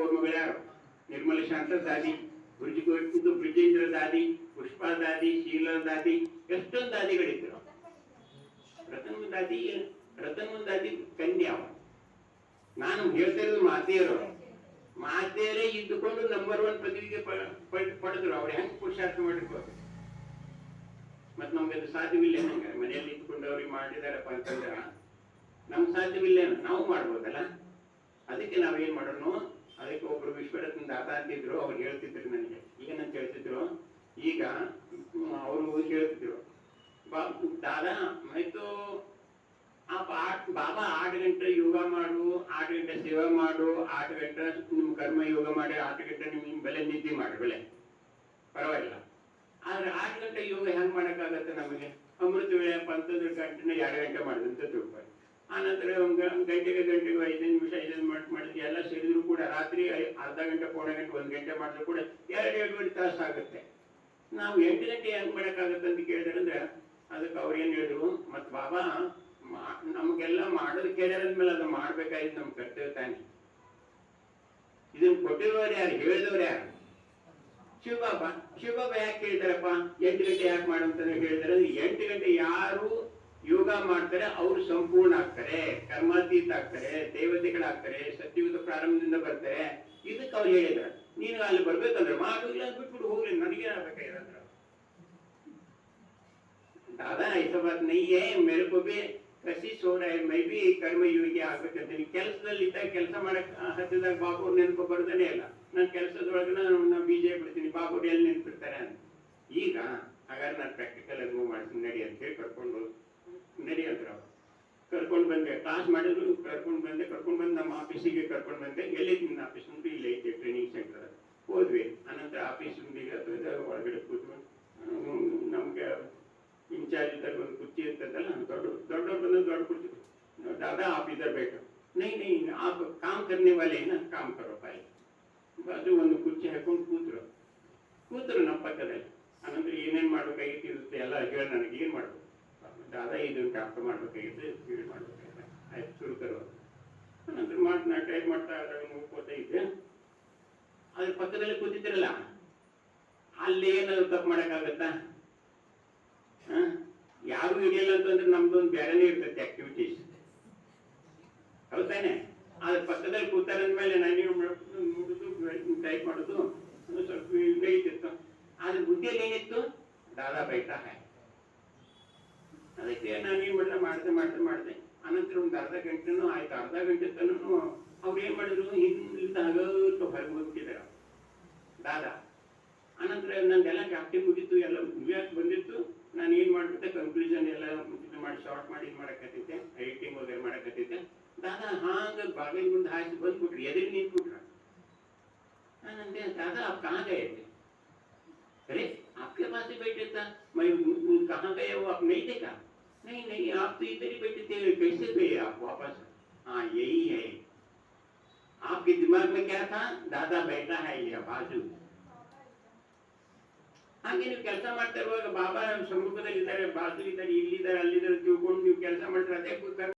ಮಗಳು ಯಾರು ನಿರ್ಮಲ ಶಾಂತ ದಾದಿ ಬ್ರಿಜ್ ಇದು ಬ್ರಿಜೇಂದ್ರ ದಾದಿ, ಪುಷ್ಪಾ ದಾದಿ, ಶೀಲಾ ದಾದಿ, ಎಷ್ಟೊಂದು ದಾದಿಗಳಿದ್ರು. ರತನ್ ದಾದಿ ರತನ್ ದಾದಿ ಕನ್ಯಾವ. ನಾನು ಹೇಳ್ತಾ ಇರೋದು ಮಾತೆಯರು. ಮಾತೆಯರೇ ಇದ್ದುಕೊಂಡು ನಂಬರ್ ಒನ್ ಪದವಿಗೆ ಪಡೆದ್ರು. ಅವ್ರು ಹೆಂಗ್ ಪುರುಷಾರ್ಥ ಮಾಡಿರ್ಬೋದು? ಮತ್ ನಮ್ಗೆ ಅದು ಸಾಧ್ಯವಿಲ್ಲ ನಂಗೆ ಮನೆಯಲ್ಲಿ ಇದ್ದುಕೊಂಡು ಅವ್ರಿಗೆ ಮಾಡಿದಾರಪ್ಪ ಅಂತಂದ್ರ, ನಮ್ಗೆ ಸಾಧ್ಯವಿಲ್ಲ ನಾವು ಮಾಡ್ಬೋದಲ್ಲ? ಅದಕ್ಕೆ ನಾವೇನ್ ಮಾಡೋಣ ಅದಕ್ಕೆ ಒಬ್ರು ವಿಶ್ವರತ್ನ ದಾತ ಅವ್ರು ಹೇಳ್ತಿದ್ರು ನನಗೆ. ಏನಂತ ಹೇಳ್ತಿದ್ರು ಈಗ ಅವರು ಹೇಳ್ತಿದ್ರು ದಾದಾ, ಆಯ್ತು. ಆ ಪಾಠ ಬಾಬಾ ಆರು ಗಂಟೆ ಯೋಗ ಮಾಡು ಆರು ಗಂಟೆ ಸೇವೆ ಮಾಡು ಆರು ಗಂಟೆ ನಿಮ್ಮ ಕರ್ಮ ಯೋಗ ಮಾಡಿ ಆರು ಗಂಟೆ ನಿಮ್ ಬೆಲೆ ನಿದ್ದೆ ಮಾಡು, ಬೆಲೆ. ಪರವಾಗಿಲ್ಲ. ಆದ್ರೆ ಆರು ಗಂಟೆ ಯೋಗ ಹೆಂಗ್ ಮಾಡಕ್ಕಾಗತ್ತೆ ನಮಗೆ? ಅಮೃತ ವೇಳೆ ಪಂಚದ ಗಂಟೆನ ಎರಡು ಗಂಟೆ ಮಾಡಿದಂತೆ ಆನಂತರ ಒಂದು ಗಂಟೆಗೆ ಗಂಟೆಗೆ ಐದು ನಿಮಿಷ, ಐದು ಮಾಡಿ ಮಾಡಿದ್ರೆ ಎಲ್ಲ ಸೇರಿದ್ರು ಕೂಡ ರಾತ್ರಿ ಅರ್ಧ ಗಂಟೆ, ಪೌಣ ಗಂಟೆ, ಒಂದು ಗಂಟೆ ಮಾಡಿದ್ರು ಕೂಡ ಎರಡು ಎರಡೂವರೆ ತಾಸು ಆಗುತ್ತೆ. ನಾವು ಎಂಟು ಗಂಟೆ ಹೆಂಗ್ ಮಾಡಕ್ಕಾಗತ್ತೆ ಅಂತ ಕೇಳಿದ್ರೆ ಅಂದ್ರೆ ಅದಕ್ಕೆ ಅವ್ರು ಹೇಳಿದ್ರು, ಮತ್ ಬಾಬಾ ನಮ್ಗೆಲ್ಲ ಮಾಡೋದು ಕೇಳಿದ್ಮೇಲೆ ಅದು ಮಾಡ್ಬೇಕಾಗಿದ್ದು ನಮ್ ಕರ್ತವ್ಯ ತಾನೆ. ಇದನ್ನ ಕೊಟ್ಟಿರೋರು ಯಾರು? ಹೇಳಿದವ್ರು ಯಾರು? ಶಿವಬಾಬಾ. ಶಿವಬಾಬಾ ಯಾಕೆ ಕೇಳ್ತಾರಪ್ಪ? ಎಂಟು ಗಂಟೆ ಯಾಕೆ ಮಾಡು ಅಂತ ಹೇಳ್ತಾರೆ ಅಂದ್ರೆ ಎಂಟು ಗಂಟೆ ಯಾರು ಮಾಡ್ತಾರೆ, ಅವರು ಸಂಪೂರ್ಣ ಆಗ್ತಾರೆ ಕರ್ಮಾತೀತ ಆಗ್ತಾರೆ ದೇವತೆಗಳಾಗ್ತಾರೆ ಸತ್ಯುತ ಪ್ರಾರಂಭದಿಂದ ಬರ್ತಾರೆ. ಇದಕ್ಕೆ ಅವ್ರು ಹೇಳಿದ್ರು. ನೀನು ಅಲ್ಲಿ ಬರ್ಬೇಕಂದ್ರೆ ಮಾಡಿಲ್ಲ ಬಿಟ್ಬಿಟ್ಟು ಹೋಗ್ಲಿ, ನನಗೆ ಆಗ್ಬೇಕಾಗಿರಂದ್ರ ದಾದಾ ಐಸ ಬಾತ್ ನೈಯೇ ಮೇರೆಗೂ ಕಸಿ ಸೋರ, ಮೈ ಬಿ ಕರ್ಮಯೋಗಿ ಆಗ್ಬೇಕಂತೀನಿ ಕೆಲಸದಲ್ಲಿ ಇದ್ದಾಗ ಕೆಲಸ ಮಾಡಕ್ ಹತ್ತಿದಾಗ ಬಾಬು ನೆನಪು ಬರ್ತಾನೆ ಇಲ್ಲ. ನಾನು ಕೆಲಸದೊಳಗೆ ನಾನು ಬೀಜ ಬಿಡ್ತೀನಿ ಬಾಬು ಎಲ್ಲಿ ನೆನ್ಪಿಡ್ತಾರೆ ಅಂತ. ಈಗ, ಹಾಗಾದ್ರೆ ನಾನು ಪ್ರಾಕ್ಟಿಕಲ್ ಆಗಿ ಮಾಡ್ತೀನಿ, ನಡಿ ಅಂತೇಳಿ ಕರ್ಕೊಂಡು ಕಚೇರಿ ಹತ್ರ. ಕರ್ಕೊಂಡು ಬಂದೆ. ಕ್ಲಾಸ್ ಮಾಡಿದ್ರು ಕರ್ಕೊಂಡು ಬಂದೆ. ಕರ್ಕೊಂಡು ಬಂದು ನಮ್ಮ ಆಫೀಸಿಗೆ ಕರ್ಕೊಂಡು ಬಂದೆ. ಎಲ್ಲಿ ನಿನ್ನ ಆಫೀಸ್? ಅಂದ್ರೆ ಇಲ್ಲೇ ಐತೆ ಟ್ರೈನಿಂಗ್ ಸೆಂಟರ್ ಹೋದ್ವಿ. ಅನಂತರ ಆಫೀಸ್ ರೂಮಿಗೆ ಅಥವಾ ಒಳಗಡೆ ಕೂತ್ಕೊಂಡು ನಮಗೆ ಇನ್ಚಾರ್ಜ್ ಇದ್ದಾಗ ಒಂದು ಕುರ್ಚಿ ಇರ್ತದಲ್ಲ ದೊಡ್ಡ, ದೊಡ್ಡವ್ರು ಬಂದು ದೊಡ್ಡ ಕುರ್ಚಿ. ದಾದಾ ಆಫೀಸರ್ ಬೇಕು. ನೈ ನೈ ಆ ಕಾಮ್ ಕರ್ನೆ ವಾಲೆ ಏನ? ಕಾಮ್ ಕರೋ ಪಾಯಿ. ಅದು ಒಂದು ಕುರ್ಚಿ ಹಾಕೊಂಡು ಕೂತರು. ಕೂತರು ನಮ್ಮ ಪಕ್ಕದಲ್ಲಿ. ಅನಂತರ ಏನೇನು ಮಾಡಬೇಕಾಗಿತ್ತು ಎಲ್ಲ ಹೇಳಿ ನನಗೆ, ಏನು ಮಾಡಬೇಕು? ದಾದಾ ಇದು ಅರ್ಥ ಮಾಡ್ಬೇಕಾಗಿತ್ತು ಇದು ಮಾಡ್ಬೇಕಾಗಿತ್ತು ಆಯ್ತು ಶುರು ನಂತರ ಮಾಡ್ ನಾ ಟೈಪ್ ಮಾಡ್ತಾ ಇದ್ದಾಗ ನೋಡ್ಕೋತಾ ಇದ್ದೆ ಅದ್ರ ಪಕ್ಕದಲ್ಲಿ ಕೂತಿದ್ದಿರಲ್ಲ? ಅಲ್ಲಿ ಏನಾದ್ರು ತಪ್ಪು ಮಾಡಕ್ಕಾಗತ್ತಾ? ಯಾರು ಇರಲಿಲ್ಲ ಅಂತಂದ್ರೆ ನಮ್ದು ಒಂದು ಬೇರೆನೇ ಇರ್ತೈತೆ ಆಕ್ಟಿವಿಟೀಸ್ ಹೌದಾನೆ ಅದ್ರ ಪಕ್ಕದಲ್ಲಿ ಕೂತಾರಂದ್ಮೇಲೆ ನಾನೇನು ನಾನು ನೋಡುದು ಟೈಪ್ ಮಾಡುದು ಸ್ವಲ್ಪ ಇತ್ತು ಆದ್ರೆ ಬುದ್ಧಿಯಲ್ಲಿ ಏನಿತ್ತು? ದಾದಾ ಬೈತಾ ಹೈ ಅದಕ್ಕೆ ನಾನು ಏನ್ ಮಾಡಿದೆ ಮಾಡ್ದೆ ಮಾಡ್ದೆ ಮಾಡ್ದೆ ಅನಂತರ ಒಂದು ಅರ್ಧ ಗಂಟೆನೂ ಆಯ್ತು ಅರ್ಧ ಗಂಟೆ ತನೂ ಅವ್ರು ಏನ್ ಮಾಡಿದ್ರು ಹಿಂದಿಂದ ಹಗತ್ತು ಹೊರಗೆ ಹೋಗ್ಬಿಟ್ಟಿದ್ದಾರೆ ದಾದಾ ಅನಂತರ ನಂದೆಲ್ಲ ಕ್ಯಾಪ್ಟಿಂಗ್ ಮುಗೀತು ಎಲ್ಲ ಮುಗಿಯಕ್ ಬಂದಿತ್ತು ನಾನು ಏನ್ ಮಾಡ್ಬಿಟ್ಟೆ ಕನ್ಕ್ಲೂಷನ್ ಎಲ್ಲ ಇದು ಮಾಡಿ ಶಾರ್ಟ್ ಮಾಡಿ ಇದು ಮಾಡಕತ್ತಿದ್ದೆ ಎಡಿಟಿಂಗ್ ವಗೇರೆ ಮಾಡಕತ್ತಿದ್ದೆ ದಾದಾ ಹಾಂಗ ಬಾಗಿಲ ಮುಂದೆ ಹಾಕಿ ಬಂದ್ಬಿಟ್ರಿ ಎದುರು ನಿಂತ್ಬಿಟ್ರ ನಾನಂದೆ दादा आप कहाँ गए थे अरे आपके पास ही बैठे था मैं कहाँ गए वो आप नहीं देखा नहीं नहीं आप तो इधर ही बैठे थे कैसे गए आप वापस हाँ यही है आपके दिमाग में क्या था दादा बैठा है ये बाजू ಹಾಗೆ ನೀವು ಕೆಲಸ ಮಾಡ್ತಾ ಇರುವಾಗ ಬಾಬಾ ಸಮ್ಮುಖದಲ್ಲಿ ಇದ್ದಾರೆ ಬಾಜು ಇದ್ದಾರೆ ಇಲ್ಲಿದ್ದಾರೆ ಅಲ್ಲಿದ್ದಾರೆ ತಿಳ್ಕೊಂಡು ನೀವು ಕೆಲಸ ಮಾಡ್ತಾರೆ ಅದೇ